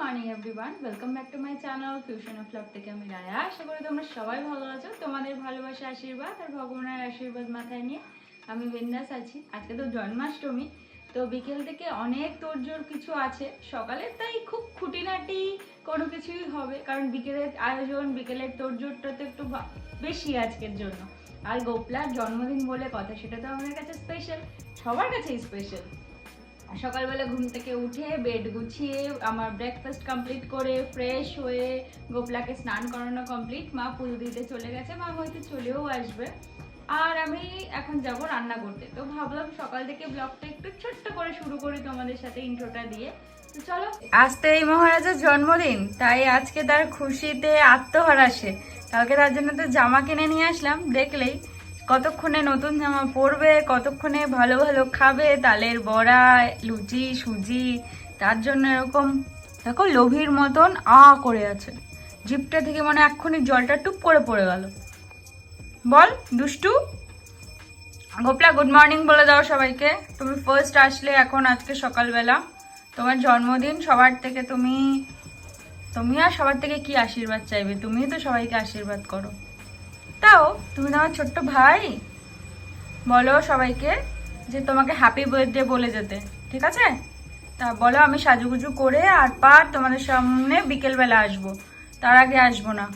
Morning everyone welcome back to my channel fusion of love থেকে আমি রায়া। আশা করি তোমরা সবাই ভালো আছো। তোমাদের ভালোবাসা, আশীর্বাদ আর ভগবানের আশীর্বাদ মাথায় নিয়ে আমি বিন্দাস আছি। আজকে তো জন্মাষ্টমী, তো বিকেল থেকে অনেক তোড়জোড় কিছু আছে। সকালে তাই খুব খুঁটিনাটি কোনো কিছুই হবে, কারণ বিকেলের আয়োজন, বিকেলের তোড়জোড়টা তো একটু বেশি আজকের জন্য। আর গোপলার জন্মদিন বলে কথা, সেটা তো আমাদের কাছে স্পেশাল সবার কাছেই স্পেশাল সকালবেলা ঘুম থেকে উঠে বেড গুছিয়ে আমার ব্রেকফাস্ট কমপ্লিট করে ফ্রেশ হয়ে গোপলাকে স্নান করানো কমপ্লিট মা পুজো দিতে চলে গেছে, মা হয়তো চলেও আসবে। আর আমি এখন যাব রান্না করতে। তো ভাবলাম সকাল থেকে ব্লগটা একটু ছোট্ট করে শুরু করি তোমাদের সাথে ইন্ট্রোটা দিয়ে। তো চলো। আজ তো এই মহারাজের জন্মদিন, তাই আজকে তার খুশিতে আত্মহারাসে কালকে তার জন্য তো জামা কিনে নিয়ে আসলাম, দেখলেই কতক্ষণে নতুন জামা পরবে, কতক্ষণে ভালো ভালো খাবে, তালের বড়া, লুচি, সুজি, তার জন্য এরকম দেখো লোভীর মতন আ করে আছে। জিপটা থেকে মানে এক্ষুনি জলটা টুপ করে পড়ে গেল। বল, দুষ্টু? গোপলা গুড মর্নিং বলে দাও সবাইকে। তুমি ফার্স্ট আসলে এখন আজকে সকালবেলা। তোমার জন্মদিন, সবার থেকে তুমি তুমি আর সবার থেকে কি আশীর্বাদ চাইবে? তুমিই তো সবাইকে আশীর্বাদ করো। তাও, তুমি না আমার ছোট্ট ভাই? বলো সবাইকে যে তোমাকে হ্যাপি বার্থডে বলে যেতে, ঠিক আছে? তা বলো, আমি সাজুগুজু করে আর পার তোমাদের সামনে বিকেলবেলা আসব। তার আগে আসব না।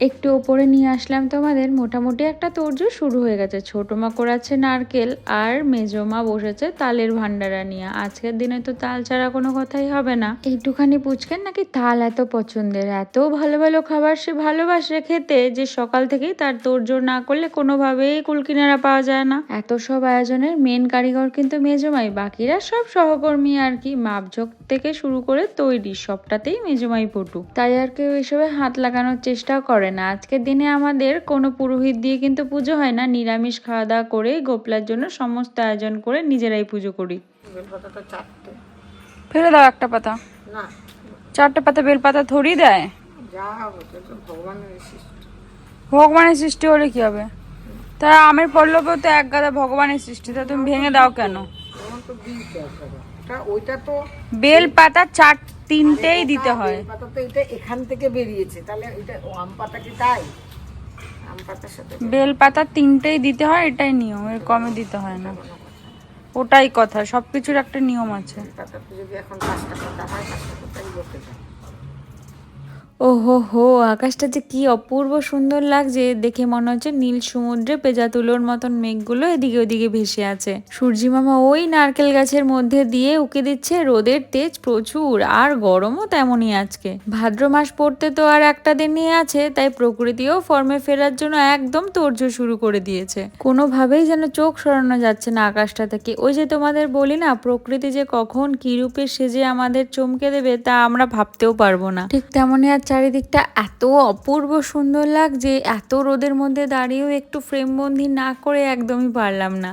একটু ওপরে নিয়ে আসলাম তোমাদের, মোটামুটি একটা তোরজো শুরু হয়ে গেছে। ছোট মা করাচ্ছে নারকেল আর মেজো মা বসেছে তালের ভান্ডারা নিয়ে। আজকের দিনে তো তাল ছাড়া কোনো কথাই হবে না। একটুখানি পুচকেন নাকি তাল এত পছন্দের? এত ভালো ভালো খাবার সে ভালোবাসে খেতে যে সকাল থেকেই তার তোরজোর না করলে কোনোভাবেই কুলকিনারা পাওয়া যায় না। এত সব আয়োজনের মেন কারিগর কিন্তু মেজমাই বাকিরা সব সহকর্মী আর কি। মাপঝোক থেকে শুরু করে তৈরি সবটাতেই মেজমাই পটু। তাই আর কেউ এসবে হাত লাগানোর চেষ্টাও করে না। আজকের দিনে আমাদের কোনো পুরোহিত দিয়ে কিন্তু পুজো হয় না। নিরামিষ খাওয়া দাওয়া করে গোপলার জন্য সমস্ত আয়োজন করে নিজেরাই পুজো করি। ফেলে দাও একটা পাতা। না। চারটে পাতা বেলপাতা থরি দেয়? ভগবানের সৃষ্টি। হলে কি হবে? তা আমের পল্লবেও তো এক গাদা ভগবানের সৃষ্টি। তা তুমি ভেঙে দাও কেন? তো ওইটা তো বেল পাতা চার তিনটেই দিতে হয়। তো এটা এখান থেকে বেরিয়েছে। তাহলে এটা আম পাতা কি তাই? আম পাতার সাথে বেল পাতা তিনটেই দিতে হয় এটাই নিয়ম এর কমে দিতে হয় না। ওটাই কথা সবকিছুর একটা নিয়ম আছে। যদি এখন পাঁচটা পাতা হয় পাঁচটা পাতাই বসে যায় ওহো হো আকাশটা যে কি অপূর্ব সুন্দর লাগছে। দেখে মনে হচ্ছে নীল সমুদ্রে পেজা তুলোর মতন মেঘগুলো এদিকে ওদিকে ভেসে আছে। সূর্যি মামা ওই নারকেল গাছের মধ্যে দিয়ে উকে দিচ্ছে রোদের তেজ প্রচুর, আর গরমও তেমনই আজকে। ভাদ্র মাস পড়তে তো আর একটা দিন নিয়ে আছে, তাই প্রকৃতিও ফর্মে ফেরার জন্য একদম তোড়জোড় শুরু করে দিয়েছে। কোনোভাবেই যেন চোখ সরানো যাচ্ছে না আকাশটা থেকে। ওই যে তোমাদের বলি না, প্রকৃতি যে কখন কি রূপে সেজে আমাদের চমকে দেবে তা আমরা ভাবতেও পারব না। ঠিক তেমনই আর চারিদিকটা এত অপূর্ব সুন্দর লাগছে এত রোদের মধ্যে দাঁড়িয়েও একটু ফ্রেমবন্দি না করে একদমই পারলাম না।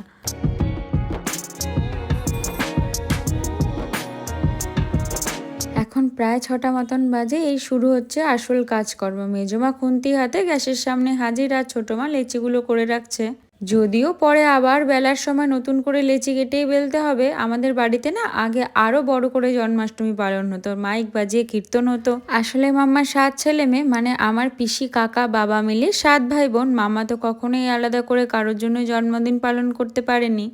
এখন প্রায় ছটা মতন বাজে, এই শুরু হচ্ছে আসল কাজকর্ম। মেজমা খুন্তি হাতে গ্যাসের সামনে হাজির আর ছোটমা লেচিগুলো করে রাখছে। যদিও পরে আবার বেলার সময় নতুন করে লেচি কেটেই বেলতে হবে, আমাদের বাড়িতে না আগে আরও বড় করে জন্মাষ্টমী পালন হতো, মাইক বাজিয়ে কীর্তন হতো। আসলে মাম্মার সাত ছেলে মেয়ে মানে আমার পিসি, কাকা, বাবা মিলে সাত ভাই বোন, মামা তো কখনোই আলাদা করে কারোর জন্য জন্মদিন পালন করতে পারেনি।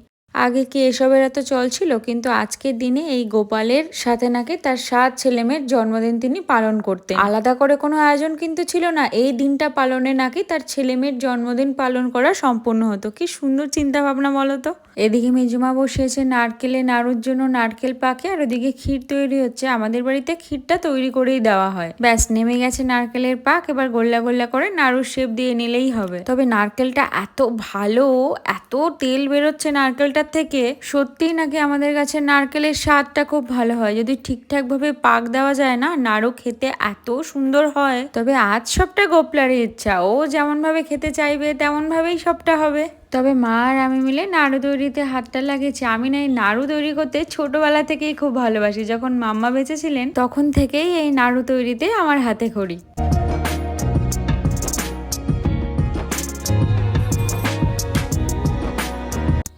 আগে কি এসবের এত চল ছিল? কিন্তু আজকের দিনে এই গোপালের সাথে নাকি তার সাত ছেলেমেয়ের জন্মদিন তিনি পালন করতেন। আলাদা করে কোনো আয়োজন কিন্তু ছিল না। এই দিনটা পালনে নাকি তার ছেলেমেয়ের জন্মদিন পালন করা সম্পূর্ণ হতো। কি সুন্দর চিন্তা ভাবনা বলো তো। এদিকে মেজুমা বসিয়েছে নারকেলে নাড়ুর জন্য নারকেল পাকে আর ওদিকে ক্ষীর তৈরি হচ্ছে। আমাদের বাড়িতে ক্ষীরটা তৈরি করেই দেওয়া হয়। ব্যাস, নেমে গেছে নারকেলের পাক। এবার গোল্লা গোল্লা করে নাড়ুর শেপ দিয়ে নিলেই হবে। তবে নারকেলটা এত ভালো, এত তেল বেরোচ্ছে নারকেলটার থেকে সত্যিই নাকি আমাদের কাছে নারকেলের স্বাদটা খুব ভালো হয়? যদি ঠিকঠাক ভাবে পাক দেওয়া যায় না, নাড়ু খেতে এত সুন্দর হয়। তবে আজ সবটা গোপলারই ইচ্ছা। ও যেমন ভাবে খেতে চাইবে তেমন ভাবেই সবটা হবে। তবে মা আর আমি মিলে নাড়ু তৈরিতে হাতটা লাগিয়েছি। আমি না এই নাড়ু তৈরি করতে ছোটবেলা থেকেই খুব ভালোবাসি। যখন মাম্মা বেঁচে ছিলেন তখন থেকেই এই নাড়ু তৈরিতে আমার হাতে খড়ি।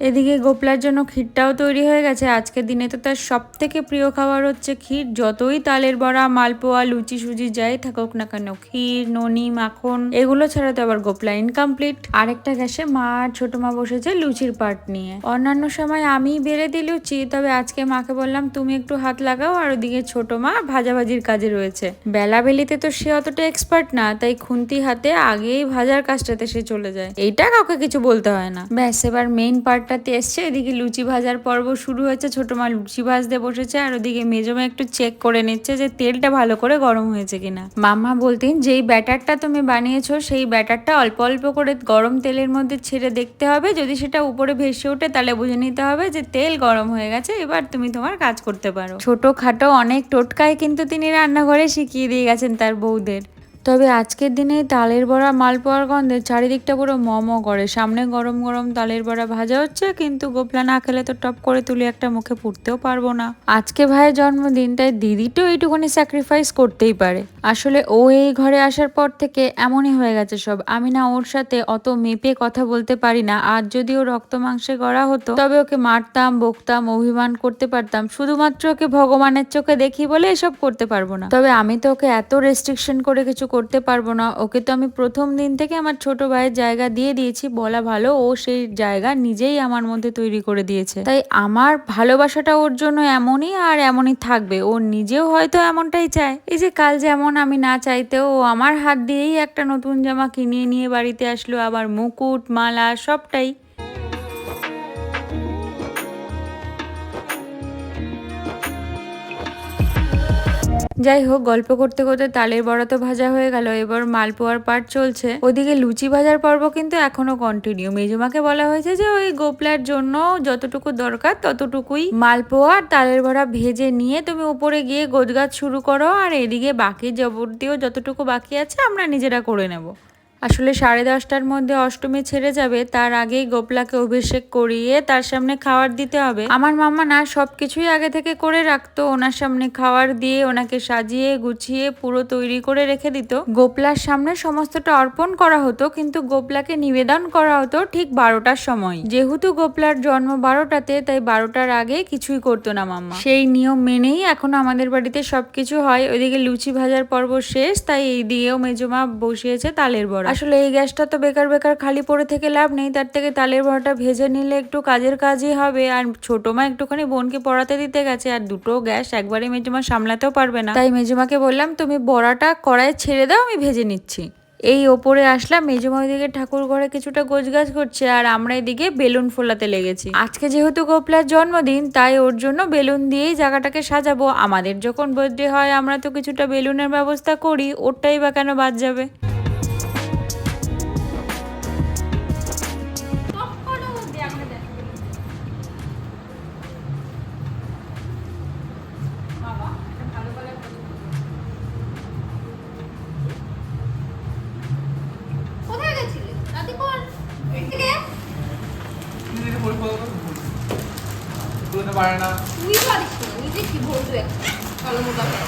এদিকে গোপলার জন্য ক্ষীরটাও তৈরি হয়ে গেছে। আজকের দিনে তো তার সব থেকে প্রিয় খাবার হচ্ছে ক্ষীর। যতই তালের বড়া, মালপোয়া, লুচি সুজি যাই থাকুক না কেন, ক্ষীর, ননি, মাখন, এগুলো ছাড়া তো আবার গোপলা ইনকমপ্লিট আরেকটা গ্যাসে মা আর ছোট মা বসেছে লুচির পাট নিয়ে। অন্যান্য সময় আমি বেড়ে দিই লুচি, তবে আজকে মাকে বললাম, তুমি একটু হাত লাগাও, আর ওদিকে ছোট মা ভাজাভাজির কাজে রয়েছে। বেলা বেলিতে তো সে অতটা এক্সপার্ট না, তাই খুন্তি হাতে আগেই ভাজার কাজটাতে সে চলে যায়। এইটা কাউকে কিছু বলতে হয় না। ব্যাস, এবার মেইন পার্টটাতে এসছে। এদিকে লুচি ভাজার পর্ব শুরু হয়েছে। ছোটো মা লুচি ভাজতে বসেছে আর ওদিকে মেজমা একটু চেক করে নিচ্ছে যে তেলটা ভালো করে গরম হয়েছে কিনা। মাম্মা বলতেন, যেই ব্যাটারটা তুমি বানিয়েছো, সেই ব্যাটারটা অল্প অল্প করে গরম তেলের মধ্যে ছেড়ে দেখতে হবে। যদি সেটা উপরে ভেসে ওঠে, তাহলে বুঝে নিতে হবে যে তেল গরম হয়ে গেছে, এবার তুমি তোমার কাজ করতে পারো। ছোট খাটো অনেক টোটকায় কিন্তু তিনি রান্নাঘরে শিখিয়ে দিয়ে গেছেন তার বউদের। তবে আজকের দিনে তালের বড়া মালপোয়ার গন্ধে চারিদিকটা পুরো মম করে। সামনে গরম গরম তালের বড়া ভাজা হচ্ছে, কিন্তু গোপলা না খেলে তো টপ করে তুলে একটা মুখে পুড়তেও পারব না। আজকে ভাইয়ের জন্মদিন তাই দিদি তো এইটুকুনি স্যাক্রিফাইস করতেই পারে। আসলে ও এই ঘরে আসার পর থেকে এমনই হয়ে গেছে সব। আমি না ওর সাথে অত মেপে কথা বলতে পারি না। আর যদি ও রক্ত মাংসে গড়া হতো, তবে ওকে মারতাম, বকতাম, অভিমান করতে পারতাম। শুধুমাত্র ওকে ভগবানের চোখে দেখি বলে এসব করতে পারব না। তবে আমি তো ওকে এত রেস্ট্রিকশন করে কিছু করতে পারব না। ওকে তো আমি প্রথম দিন থেকে আমার ছোট ভাইয়ের জায়গা দিয়ে দিয়েছি, বলা ভালো, ও সেই জায়গা নিজেই আমার মধ্যে তৈরি করে দিয়েছে। তাই আমার ভালোবাসাটা ওর জন্য এমনই আর এমনই থাকবে। ও নিজেও হয়তো এমনটাই চায়। এই যে কাল যেমন আমি না চাইতেও ও আমার হাত দিয়েই একটা নতুন জামা কিনিয়ে নিয়ে বাড়িতে আসলো। আবার মুকুট, মালা সবটাই। যাই হোক, গল্প করতে করতে তালের বড়া তো ভাজা হয়ে গেল। এবার মালপোয়ার পাট চলছে। ওদিকে লুচি ভাজার পর্ব কিন্তু এখনও কন্টিনিউ মেজুমাকে বলা হয়েছে যে, ওই গোপলার জন্য যতটুকু দরকার ততটুকুই মালপোয়ার তালের বড়া ভেজে নিয়ে তুমি উপরে গিয়ে গোজগাছ শুরু করো। আর এদিকে বাকি যাবতীয় যতটুকু বাকি আছে আমরা নিজেরা করে নেব। আসলে সাড়ে দশটার মধ্যে অষ্টমী ছেড়ে যাবে, তার আগেই গোপলাকে অভিষেক করিয়ে তার সামনে খাবার দিতে হবে। আমার মামা না সবকিছুই আগে থেকে করে রাখতো, ওনার সামনে খাওয়ার দিয়ে ওনাকে সাজিয়ে গুছিয়ে পুরো তৈরি করে রেখে দিত। গোপলার সামনে সমস্তটা অর্পণ করা হতো, কিন্তু গোপলাকে নিবেদন করা হতো ঠিক বারোটার সময়। যেহেতু গোপলার জন্ম বারোটাতে, তাই বারোটার আগে কিছুই করতো না মাম্মা সেই নিয়ম মেনেই এখন আমাদের বাড়িতে সবকিছু হয়। ওইদিকে লুচি ভাজার পর্ব শেষ, তাই এই দিয়েও মেজমা বসিয়েছে তালের বড়া। আসলে এই গ্যাসটা তো বেকার বেকার খালি পড়ে থেকে লাভ নেই, তার থেকে তালের বড়াটা ভেজে নিলে একটু কাজের কাজই হবে। আর ছোট মা একটুখানি বোনকে পড়াতে দিতে গেছে, আর দুটো গ্যাস একবারে মেজমা সামলাতেও পারবে না। তাই মেজুমাকে বললাম, তুমি বড়াটা কড়াই ছেড়ে দাও, আমি ভেজে নিচ্ছি। এই ওপরে আসলাম, মেজমা ওইদিকে ঠাকুর ঘরে কিছুটা গোছগাছ করছে, আর আমরা এদিকে বেলুন ফোলাতে লেগেছি। আজকে যেহেতু গোপলার জন্মদিন, তাই ওর জন্য বেলুন দিয়েই জায়গাটাকে সাজাবো। আমাদের যখন বার্থডে হয়, আমরা তো কিছুটা বেলুনের ব্যবস্থা করি, ওরটাই বা কেন বাদ যাবে? পারে না। তুই পারিস না নিজে কি বলতো একটা কালো মোটা হয়ে।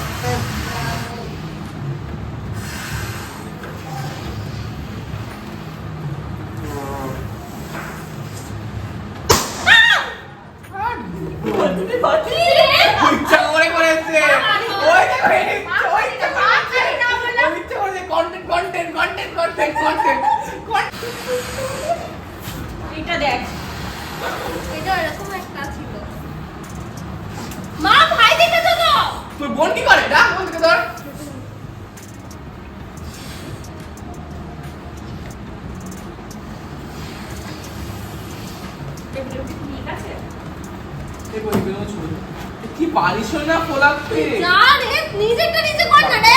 ইচ্ছা করে করেছে ওই যে করেছে, ওই যে করেছে, ওই ইচ্ছা করেছে, content, content, content, content, content, content। এটা দেখ এটা এরকম একটা ছিল মা ভাই দেখেছ তো তোর বোন কি করে ডাক বোন থেকে ধর ঠিক আছে এই বলি, বেলুন ছুঁড়ে দে। এ কি হলো না ফোলাতে? না রে নিজেরটা নিজে কর না রে।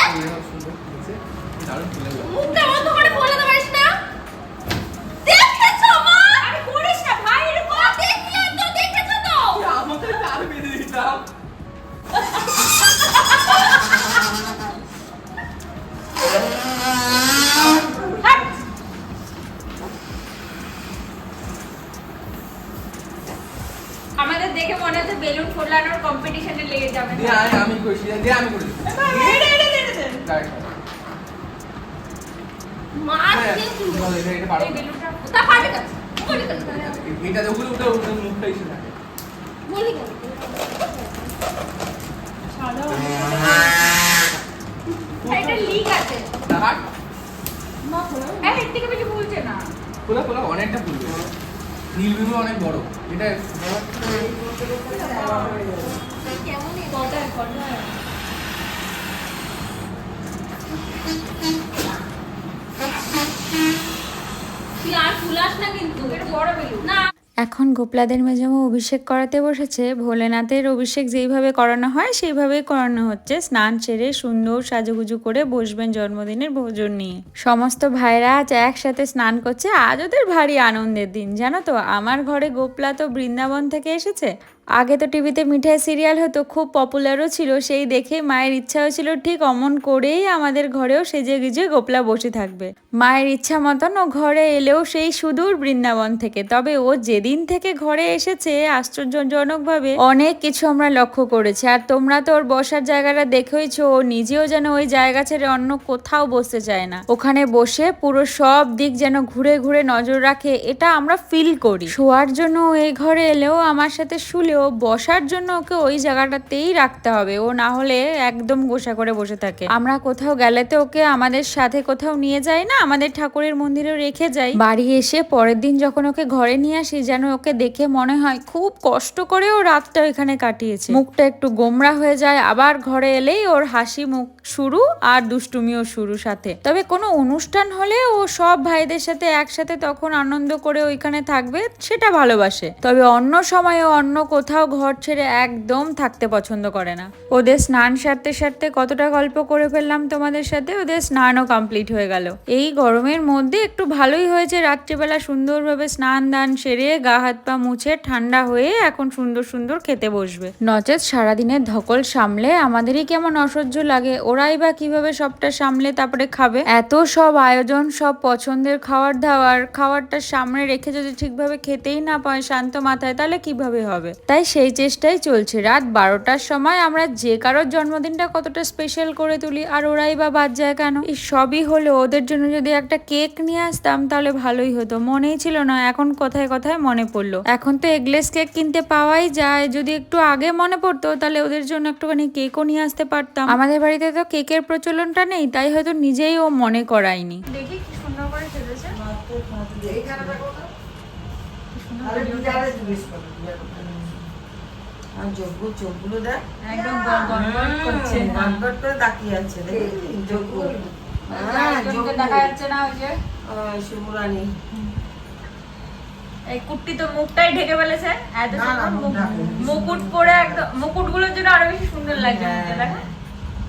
আমাদের দেখে মনে হচ্ছে বেলুন ফোলানোর কম্পিটিশনে লেগে যাবে দে আয়, আমি করেছি দে আমি করেছি এটা, এটা, এটা, এটা। Direct। মা হ্যাঁ, এটা- এটা পারো। বেলুনটা তা পারবে কাছে এটা ওগুলো উঠে উঠে মুখটা এসে থাকে বলি কেন এটা লিক আছে হ্যাঁ থেকে বেশি ভুলছে না খোলা খোলা অনেকটা ফুলবে নীলবিমে অনেক বড়। এটা তুই আর ফুলাস না কিন্তু। এটা বড় বেলু না। এখন গোপলাদের মেজামা অভিষেক করাতে বসেছে, ভোলেনাথের অভিষেক যেইভাবে করানো হয়, সেইভাবেই করানো হচ্ছে। স্নান সেরে সুন্দর সাজুগুজু করে বসবেন জন্মদিনের ভোজন নিয়ে। সমস্ত ভাইরা আজ একসাথে স্নান করছে, আজ ওদের ভারী আনন্দের দিন, জানো তো? আমার ঘরে গোপলা তো বৃন্দাবন থেকে এসেছে আগে তো টিভিতে মিঠাই সিরিয়াল হতো, খুব পপুলারও ছিল, সেই দেখে মায়ের ইচ্ছা হয়েছিল ঠিক অমন করেই আমাদের ঘরেও সেজে গিজে গোপলা বসে থাকবে। মায়ের ইচ্ছা মতন ও ঘরে এলেও সেই সুদূর বৃন্দাবন থেকে, তবে ও যেদিন থেকে ঘরে এসেছে, আশ্চর্যজনকভাবে অনেক কিছু আমরা লক্ষ্য করেছি। আর তোমরা তো ওর বসার জায়গাটা দেখেইছো, ও নিজেও যেন ওই জায়গা ছেড়ে অন্য কোথাও বসতে চায় না। ওখানে বসে পুরো সব দিক যেন ঘুরে ঘুরে নজর রাখে, এটা আমরা ফিল করি। শোয়ার জন্য এই ঘরে এলেও আমার সাথে শুলেও বসার জন্য ওকে ওই জায়গাটাতেই রাখতে হবে। ও না হলে একদম গোসা করে বসে থাকে। আমরা কোথাও গেলে তো ওকে আমাদের সাথে কোথাও নিয়ে যাই না, আমাদের ঠাকুরের মন্দিরে রেখে যাই। বাড়ি এসে পরের দিন যখন ওকে ঘরে নিয়ে আসি, যেন ওকে দেখে মনে হয় খুব কষ্ট করে ও রাতটা এখানে কাটিয়েছে। মুখটা একটু গোমরা হয়ে যায়, আবার ঘরে এলেই ওর হাসি মুখ শুরু আর দুষ্টুমিও শুরু সাথে। তবে কোনো অনুষ্ঠান হলে ও সব ভাইদের সাথে একসাথে তখন আনন্দ করে ওইখানে থাকবে, সেটা ভালোবাসে। তবে অন্য সময়ে ও অন্য কোথাও ঘর ছেড়ে একদম থাকতে পছন্দ করে না। ওদের স্নান সারতে সারতে কতটা গল্প করে ফেললাম তোমাদের সাথে, ওদের স্নানও কমপ্লিট হয়ে গেল। এই গরমের মধ্যে একটু ভালোই হয়েছে, রাত্রিবেলা সুন্দরভাবে স্নান দান সেরে গা হাত পা মুছে ঠান্ডা হয়ে এখন সুন্দর সুন্দর খেতে বসবে। নচেত সারাদিনের ধকল সামলে আমাদেরই কেমন অসহ্য লাগে, ওরাই বা কীভাবে সবটা সামলে তারপরে খাবে? এত সব আয়োজন, সব পছন্দের খাবার দাবার খাবারটা সামনে রেখে যদি ঠিকভাবে খেতেই না পায় শান্ত মাথায়, তাহলে কীভাবে হবে? তাই সেই চেষ্টাই চলছে। রাত বারোটার সময় আমরা যে কারোর জন্মদিনটা কতটা স্পেশাল করে তুলি, আর ওরাই বা বাদ যায় কেন? এই সবই হলো ওদের জন্য যদি একটা কেক নিয়ে আসতাম, তাহলে ভালোই হতো। মনেই ছিল না, এখন কথায় কথায় মনে পড়ল। এখন তো এগলেস কেক কিনতে পাওয়াই যায়। যদি একটু আগে মনে পড়তো, তাহলে ওদের জন্য একটুখানি কেকও নিয়ে আসতে পারতাম। আমাদের বাড়িতে তো কেকের প্রচলনটা নেই, তাই হয়তো নিজেই ও মনে করায়নি। দেখি কি সুন্দর করে আর যোগ্য চোখগুলো দেখ একদম গড়গড় করছে। গড়গড় করে তাকিয়ে আছে দেখি। যোগ্য হ্যাঁ যোগ্য দেখা যাচ্ছে না ওই যে। শুভরানী এই কুট্টি তো মুখটাই ঢেকে ফেলেছে। এত সুন্দর। মুকুট একদম মুকুটগুলোর জন্য আরও বেশি সুন্দর লাগছে হ্যাঁ। দেখো।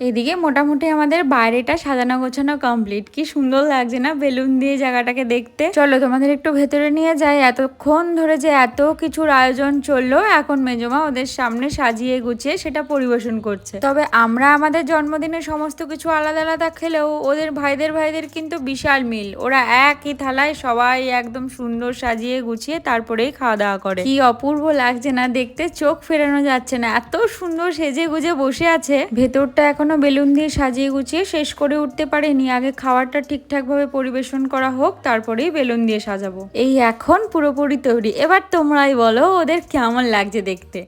এদিকে মোটামুটি আমাদের বাইরেটা সাজানো গোছানো কমপ্লিট কি সুন্দর লাগছে না বেলুন দিয়ে জায়গাটাকে দেখতে। চলো তোমাদের একটু ভেতরে নিয়ে যাই। এতক্ষণ ধরে যে এত কিছুর আয়োজন চলল, এখন মেজমা ওদের সামনে সাজিয়ে গুছিয়ে সেটা পরিবেশন করছে। তবে আমরা আমাদের জন্মদিনে সমস্ত কিছু আলাদা আলাদা খেলেও ওদের ভাইদের ভাইদের কিন্তু বিশাল মিল। ওরা একই থালায় সবাই একদম সুন্দর সাজিয়ে গুছিয়ে তারপরেই খাওয়া দাওয়া করে। কি অপূর্ব লাগছে না দেখতে, চোখ ফেরানো যাচ্ছে না। এত সুন্দর সেজে গুজে বসে আছে। ভেতরটা এখনও বেলুন দিয়ে সাজিয়ে গুছিয়ে শেষ করে উঠতে পারেনি। আগে খাওয়ারটা ঠিকঠাকভাবে পরিবেশন করা হোক, তারপরেই বেলুন দিয়ে সাজাবো। এই এখন পুরোপুরি তৈরি। এবার তোমরাই বলো, ওদের কেমন লাগছে দেখতে?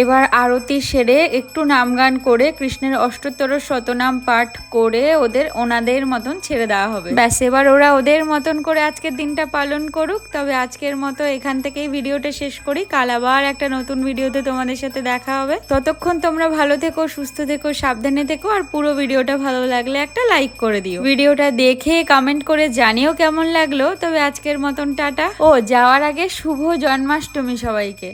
এবার আরতি সেরে একটু নাম গান করে কৃষ্ণের অষ্টোত্তর শতনাম পাঠ করে ওদের ওনাদের মতন ছেড়ে দেওয়া হবে। ব্যাস, এবার ওরা ওদের মতন করে আজকের দিনটা পালন করুক। তবে আজকের মতো এখান থেকেই ভিডিওটা শেষ করি। কাল আবার একটা নতুন ভিডিওতে তোমাদের সাথে দেখা হবে। ততক্ষণ তোমরা ভালো থেকো, সুস্থ থেকো, সাবধানে থেকো, আর পুরো ভিডিওটা ভালো লাগলে একটা লাইক করে দিও। ভিডিওটা দেখে কমেন্ট করে জানিও কেমন লাগল। তবে আজকের মতন টাটা। ও, যাওয়ার আগে শুভ জন্মাষ্টমী সবাইকে।